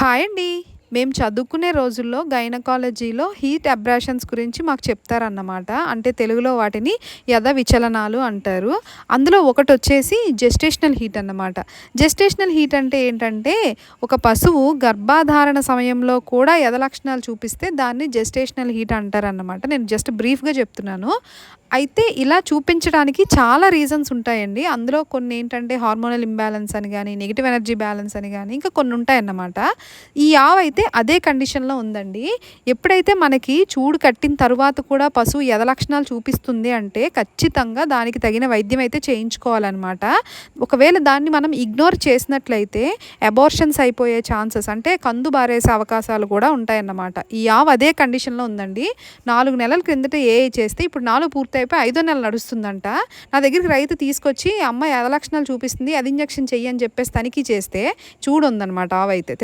Hi అండి. మేము చదువుకునే రోజుల్లో గైనకాలజీలో హీట్ అబ్రాషన్స్ గురించి మాకు చెప్తారన్నమాట. అంటే తెలుగులో వాటిని యథ విచలనాలు అంటారు. అందులో ఒకటి వచ్చేసి జెస్టేషనల్ హీట్ అన్నమాట. జెస్టేషనల్ హీట్ అంటే ఏంటంటే ఒక పశువు గర్భాధారణ సమయంలో కూడా యథ లక్షణాలు చూపిస్తే దాన్ని జెస్టేషనల్ హీట్ అంటారన్నమాట. నేను జస్ట్ బ్రీఫ్గా చెప్తున్నాను. అయితే ఇలా చూపించడానికి చాలా రీజన్స్ ఉంటాయండి. అందులో కొన్ని ఏంటంటే హార్మోనల్ ఇంబ్యాలెన్స్ అని కానీ నెగిటివ్ ఎనర్జీ బ్యాలెన్స్ అని కానీ ఇంకా కొన్ని ఉంటాయన్నమాట. ఈ ఆవు అయితే అదే కండిషన్లో ఉందండి. ఎప్పుడైతే మనకి చూడు కట్టిన తర్వాత కూడా పశువు ఎద లక్షణాలు చూపిస్తుంది అంటే ఖచ్చితంగా దానికి తగిన వైద్యం అయితే చేయించుకోవాలన్నమాట. ఒకవేళ దాన్ని మనం ఇగ్నోర్ చేసినట్లయితే అబార్షన్స్ అయిపోయే ఛాన్సెస్ అంటే కందు బారేసే అవకాశాలు కూడా ఉంటాయన్నమాట. ఈ ఆవు అదే కండిషన్లో ఉందండి. నాలుగు నెలల క్రిందట ఏ చేస్తే ఇప్పుడు నాలుగు పూర్తి అయిపోయి ఐదో నెల నడుస్తుందంట. నా దగ్గరికి రైతు తీసుకొచ్చి అమ్మాయి ఎద లక్షణాలు చూపిస్తుంది అది ఇంజక్షన్ చెయ్యి అని చెప్పేసి తనిఖీ చేస్తే చూడు ఉందన్నమాట